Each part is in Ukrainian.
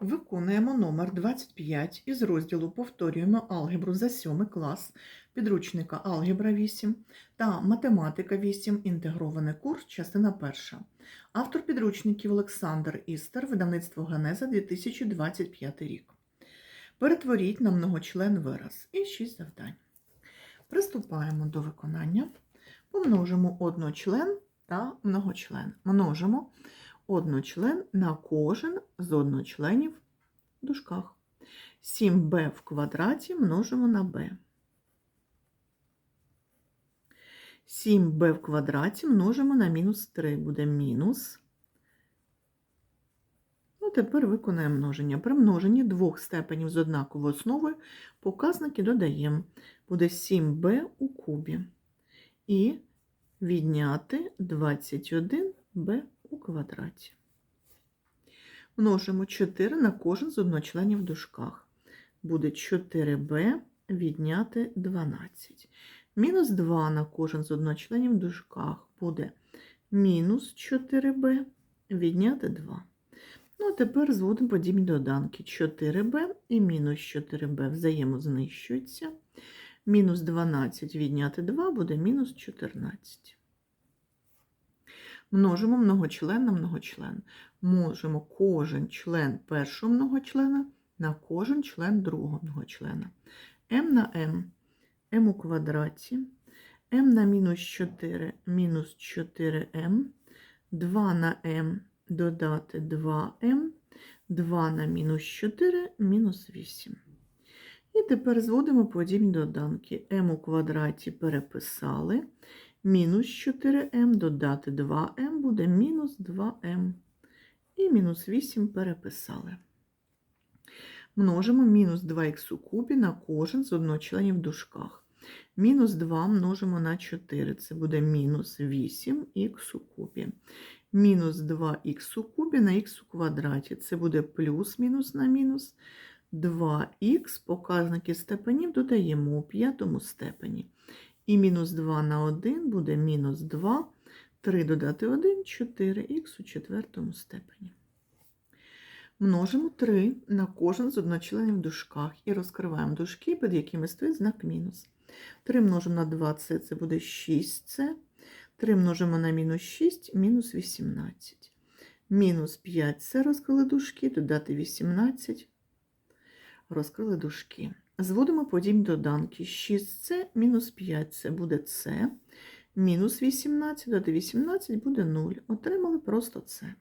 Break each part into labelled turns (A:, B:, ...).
A: Виконуємо номер 25 із розділу Повторюємо алгебру за 7 клас підручника Алгебра 8 та Математика 8. Інтегрований курс, частина 1. Автор підручників Олександр Істер, видавництво Генеза 2025 рік. Перетворіть на многочлен вираз і 6 завдань. Приступаємо до виконання. Помножимо одночлен та многочлен. Множимо одночлен на кожен з одночленів в дужках. 7b в квадраті множимо на b. 7b в квадраті множимо на мінус 3. Буде мінус. Ну, тепер виконаємо множення. При множенні двох степенів з однаковою основою показники додаємо. Буде 7b у кубі. І відняти 21b у квадраті. Множимо 4 на кожен з одночленів в дужках. Буде 4b відняти 12. Мінус 2 на кожен з одночленів в дужках буде мінус 4b відняти 2. Ну, а тепер зводимо подібні доданки. 4b і мінус 4b взаємознищуються. Мінус 12 відняти 2 буде мінус 14. Множимо многочлен на многочлен. Можемо кожен член першого многочлена на кожен член другого многочлена. m на m, m у квадраті, m на мінус 4, мінус 4m, 2 на m додати 2m, 2 на мінус 4, мінус 8. І тепер зводимо подібні доданки. m у квадраті переписали. Мінус 4m додати 2m буде мінус 2m. І мінус 8 переписали. Множимо мінус 2х у кубі на кожен з одночленів в дужках. Мінус 2 множимо на 4. Це буде мінус 8х у кубі. Мінус 2х у кубі на х у квадраті. Це буде плюс мінус на мінус. 2х показники степенів додаємо у п'ятому степені. І мінус 2 на 1 буде мінус 2, 3 додати 1, 4х у четвертому степені. Множимо 3 на кожен з одночленів в дужках і розкриваємо дужки, під якими стоїть знак мінус. 3 множимо на 2c, це буде 6c. 3 множимо на мінус 6, мінус 18. Мінус 5c розкрили дужки, додати 18, розкрили дужки. Зводимо подібні доданки. 6c мінус 5 це буде c. Мінус 18 додати 18 буде 0. Отримали просто це.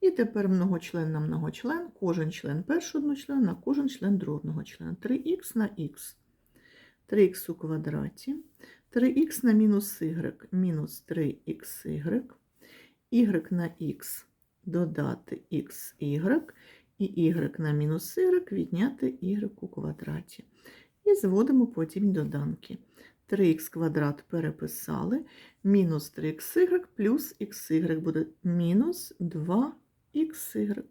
A: І тепер многочлен на многочлен, кожен член першого одночлена на кожен член другого члена. 3х на х. 3х у квадраті. 3х на мінус y, мінус 3xy. y на х додати xy і y на мінус y відняти y у квадраті. І зводимо потім доданки. 3х квадрат переписали, мінус 3xy плюс xy буде мінус 2xy.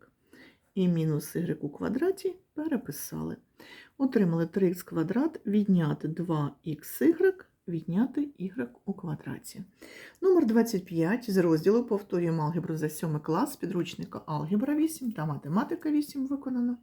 A: І мінус y у квадраті переписали. Отримали 3х квадрат відняти 2xy відняти y у квадраті. Номер 25 з розділу повторюємо алгебру за 7 клас підручника Алгебра 8 та Математика 8 виконано.